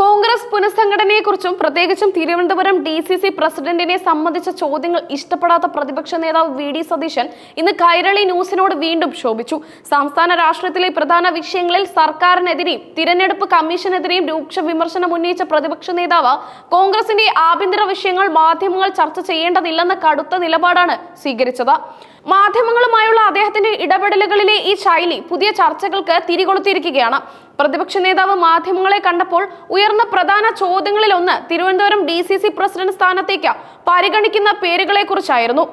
കോൺഗ്രസ് പുനഃസംഘടനയെക്കുറിച്ചും പ്രത്യേകിച്ചും Thiruvananthapuram D C C പ്രസിഡന്റിനെ സംബന്ധിച്ച ചോദ്യങ്ങൾ ഇഷ്ടപ്പെടാത്ത പ്രതിപക്ഷ നേതാവ് വി ഡി സതീശൻ ഇന്ന് കൈരളി ന്യൂസിനോട് വീണ്ടും ശോഭിച്ചു. സംസ്ഥാന രാഷ്ട്രീയത്തിലെ പ്രധാന വിഷയങ്ങളിൽ സർക്കാരിനെതിരെയും തിരഞ്ഞെടുപ്പ് കമ്മീഷനെതിരെയും രൂക്ഷ വിമർശനം ഉന്നയിച്ച പ്രതിപക്ഷ നേതാവ് കോൺഗ്രസിന്റെ ആഭ്യന്തര വിഷയങ്ങൾ മാധ്യമങ്ങൾ ചർച്ച ചെയ്യേണ്ടതില്ലെന്ന കടുത്ത നിലപാടാണ് സ്വീകരിച്ചത്. മാധ്യമങ്ങളുമായുള്ള അദ്ദേഹത്തിന്റെ ഇടപെടലുകളിലെ ഈ ശൈലി പുതിയ ചർച്ചകൾക്ക് തിരികൊളുത്തിയിരിക്കുകയാണ്. പ്രതിപക്ഷ നേതാവ് മാധ്യമങ്ങളെ കണ്ടപ്പോൾ ഉയർന്ന പ്രധാന ചോദ്യങ്ങളിൽ ഒന്ന് Thiruvananthapuram D C C president സ്ഥാനത്തേക്ക് പരിഗണിക്കുന്ന പേരുകളെ കുറിച്ചായിരുന്നു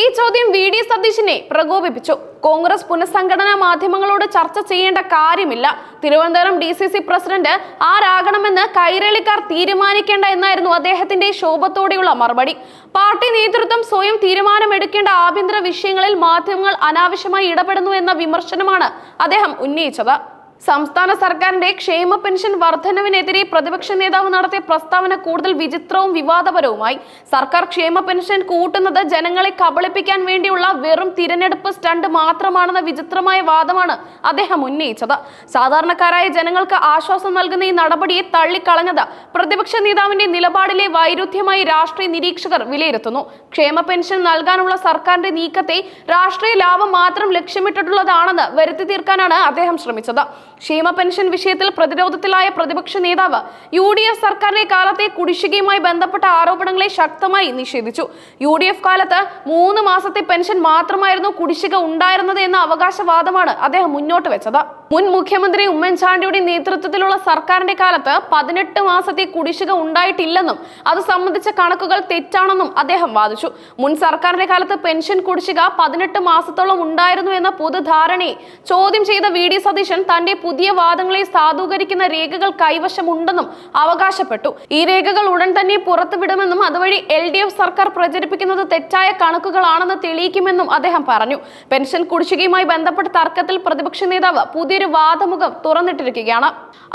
ഈ ചോദ്യം വി ഡി സതീശിനെ പ്രകോപിപ്പിച്ചു. കോൺഗ്രസ് പുനഃസംഘടനാ മാധ്യമങ്ങളോട് ചർച്ച ചെയ്യേണ്ട കാര്യമില്ല. Thiruvananthapuram D C C president ആരാകണമെന്ന് കൈരളിക്കാർ തീരുമാനിക്കേണ്ട എന്നായിരുന്നു അദ്ദേഹത്തിന്റെ ശോഭത്തോടെയുള്ള മറുപടി. പാർട്ടി നേതൃത്വം സ്വയം തീരുമാനമെടുക്കേണ്ട ആഭ്യന്തര വിഷയങ്ങളിൽ മാധ്യമങ്ങൾ അനാവശ്യമായി ഇടപെടുന്നു എന്ന വിമർശനമാണ് അദ്ദേഹം ഉന്നയിച്ചത്. സംസ്ഥാന സർക്കാരിന്റെ ക്ഷേമ പെൻഷൻ വർധനവിനെതിരെ പ്രതിപക്ഷ നേതാവ് നടത്തിയ പ്രസ്താവന കൂടുതൽ വിചിത്രവും വിവാദപരവുമായി. സർക്കാർ ക്ഷേമ പെൻഷൻ കൂട്ടുന്നത് ജനങ്ങളെ കബളിപ്പിക്കാൻ വേണ്ടിയുള്ള വെറും തിരഞ്ഞെടുപ്പ് സ്റ്റണ്ട് മാത്രമാണെന്ന വിചിത്രമായ വാദമാണ് അദ്ദേഹം ഉന്നയിച്ചത്. സാധാരണക്കാരായ ജനങ്ങൾക്ക് ആശ്വാസം നൽകുന്ന ഈ നടപടിയെ തള്ളിക്കളഞ്ഞത് പ്രതിപക്ഷ നേതാവിന്റെ നിലപാടിലെ വൈരുദ്ധ്യമായി രാഷ്ട്രീയ നിരീക്ഷകർ വിലയിരുത്തുന്നു. ക്ഷേമ പെൻഷൻ നൽകാനുള്ള സർക്കാരിന്റെ നീക്കത്തെ രാഷ്ട്രീയ ലാഭം മാത്രം ലക്ഷ്യമിട്ടിട്ടുള്ളതാണെന്ന് വരുത്തി തീർക്കാനാണ് അദ്ദേഹം ശ്രമിച്ചത്. ക്ഷേമ പെൻഷൻ വിഷയത്തിൽ പ്രതിരോധത്തിലായ പ്രതിപക്ഷ നേതാവ് യു ഡി എഫ് സർക്കാരിന്റെ കാലത്തെ കുടിശ്ശികയുമായി ബന്ധപ്പെട്ട ആരോപണങ്ങളെ ശക്തമായി നിഷേധിച്ചു. യു ഡി എഫ് കാലത്ത് മൂന്ന് മാസത്തെ പെൻഷൻ മാത്രമായിരുന്നു കുടിശ്ശിക ഉണ്ടായിരുന്നത് എന്ന അവകാശവാദമാണ് അദ്ദേഹം മുന്നോട്ട് വെച്ചത്. മുൻ മുഖ്യമന്ത്രി ഉമ്മൻചാണ്ടിയുടെ നേതൃത്വത്തിലുള്ള സർക്കാരിന്റെ കാലത്ത് പതിനെട്ട് മാസത്തെ കുടിശ്ശിക ഉണ്ടായിട്ടില്ലെന്നും അത് സംബന്ധിച്ച കണക്കുകൾ തെറ്റാണെന്നും അദ്ദേഹം വാദിച്ചു. മുൻ സർക്കാരിന്റെ കാലത്ത് പെൻഷൻ കുടിശ്ശിക പതിനെട്ട് മാസത്തോളം ഉണ്ടായിരുന്നു എന്ന പൊതുധാരണയെ ചോദ്യം ചെയ്ത വി ഡി സതീശൻ തന്റെ പുതിയ വാദങ്ങളെ സാധൂകരിക്കുന്ന രേഖകൾ കൈവശമുണ്ടെന്നും അവകാശപ്പെട്ടു. ഈ രേഖകൾ ഉടൻ തന്നെ പുറത്തുവിടുമെന്നും അതുവഴി എൽ ഡി എഫ് സർക്കാർ പ്രചരിപ്പിക്കുന്നത് തെറ്റായ കണക്കുകളാണെന്ന് തെളിയിക്കുമെന്നും അദ്ദേഹം പറഞ്ഞു. പെൻഷൻ കുടിശ്ശികയുമായി ബന്ധപ്പെട്ട തർക്കത്തിൽ പ്രതിപക്ഷ നേതാവ് പുതിയൊരു വാദമുഖം തുറന്നിട്ടിരിക്കുകയാണ്.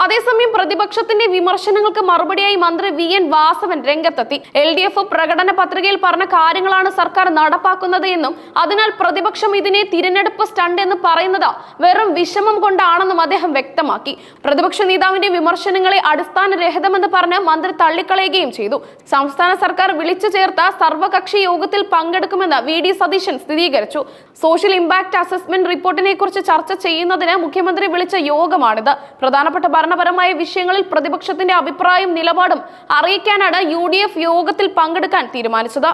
അതേസമയം പ്രതിപക്ഷത്തിന്റെ വിമർശനങ്ങൾക്ക് മറുപടിയായി മന്ത്രി വി എൻ വാസവൻ രംഗത്തെത്തി. എൽ ഡി എഫ് പ്രകടന പത്രികയിൽ പറഞ്ഞ കാര്യങ്ങളാണ് സർക്കാർ നടപ്പാക്കുന്നത് എന്നും അതിനാൽ പ്രതിപക്ഷം ഇതിനെ തിരഞ്ഞെടുപ്പ് സ്റ്റണ്ട് എന്ന് പറയുന്നത് വെറും വിഷമം കൊണ്ടാണെന്നും അദ്ദേഹം വ്യക്തമാക്കി. പ്രതിപക്ഷ നേതാവിന്റെ വിമർശനങ്ങളെ അടിസ്ഥാനരഹിതമെന്ന് പറഞ്ഞ് മന്ത്രി തള്ളിക്കളയുകയും ചെയ്തു. സംസ്ഥാന സർക്കാർ വിളിച്ചു ചേർത്ത സർവകക്ഷി യോഗത്തിൽ പങ്കെടുക്കുമെന്ന് വി ഡി സതീശൻ സ്ഥിരീകരിച്ചു. സോഷ്യൽ ഇമ്പാക്ട് അസസ്മെന്റ് റിപ്പോർട്ടിനെ കുറിച്ച് ചർച്ച ചെയ്യുന്നതിന് മുഖ്യമന്ത്രി വിളിച്ച യോഗമാണിത്. പ്രധാനപ്പെട്ട ഭരണപരമായ വിഷയങ്ങളിൽ പ്രതിപക്ഷത്തിന്റെ അഭിപ്രായം നിലപാടും അറിയിക്കാനാണ് യു യോഗത്തിൽ പങ്കെടുക്കാൻ തീരുമാനിച്ചത്.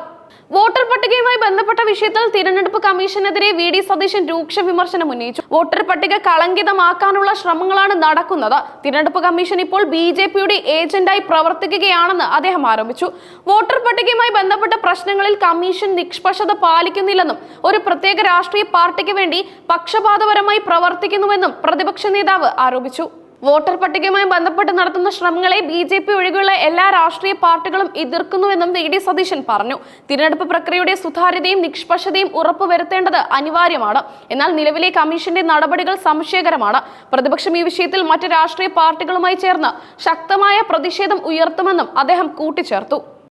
വോട്ടർ പട്ടികയുമായി ബന്ധപ്പെട്ട വിഷയത്തിൽ തിരഞ്ഞെടുപ്പ് കമ്മീഷനെതിരെ വി ഡി സതീശൻ രൂക്ഷ വിമർശനം ഉന്നയിച്ചു. വോട്ടർ പട്ടിക കളങ്കിതമാക്കാനുള്ള ശ്രമങ്ങളാണ് നടക്കുന്നത്. തിരഞ്ഞെടുപ്പ് കമ്മീഷൻ ഇപ്പോൾ ബി ജെ പിയുടെ ഏജന്റായി പ്രവർത്തിക്കുകയാണെന്ന് അദ്ദേഹം ആരോപിച്ചു. വോട്ടർ പട്ടികയുമായി ബന്ധപ്പെട്ട പ്രശ്നങ്ങളിൽ കമ്മീഷൻ നിഷ്പക്ഷത പാലിക്കുന്നില്ലെന്നും ഒരു പ്രത്യേക രാഷ്ട്രീയ പാർട്ടിക്ക് വേണ്ടി പക്ഷപാതപരമായി പ്രവർത്തിക്കുന്നുവെന്നും പ്രതിപക്ഷ നേതാവ് ആരോപിച്ചു. വോട്ടർ പട്ടികയുമായി ബന്ധപ്പെട്ട് നടത്തുന്ന ശ്രമങ്ങളെ ബി ജെ പി ഒഴികെയുള്ള എല്ലാ രാഷ്ട്രീയ പാർട്ടികളും എതിർക്കുന്നുവെന്നും വി ഡി സതീശൻ പറഞ്ഞു. തിരഞ്ഞെടുപ്പ് പ്രക്രിയയുടെ സുതാര്യതയും നിഷ്പക്ഷതയും ഉറപ്പുവരുത്തേണ്ടത് അനിവാര്യമാണ്. എന്നാൽ നിലവിലെ കമ്മീഷന്റെ നടപടികൾ സംശയകരമാണ്. പ്രതിപക്ഷം ഈ വിഷയത്തിൽ മറ്റ് രാഷ്ട്രീയ പാർട്ടികളുമായി ചേർന്ന് ശക്തമായ പ്രതിഷേധം ഉയർത്തുമെന്നും അദ്ദേഹം കൂട്ടിച്ചേർത്തു.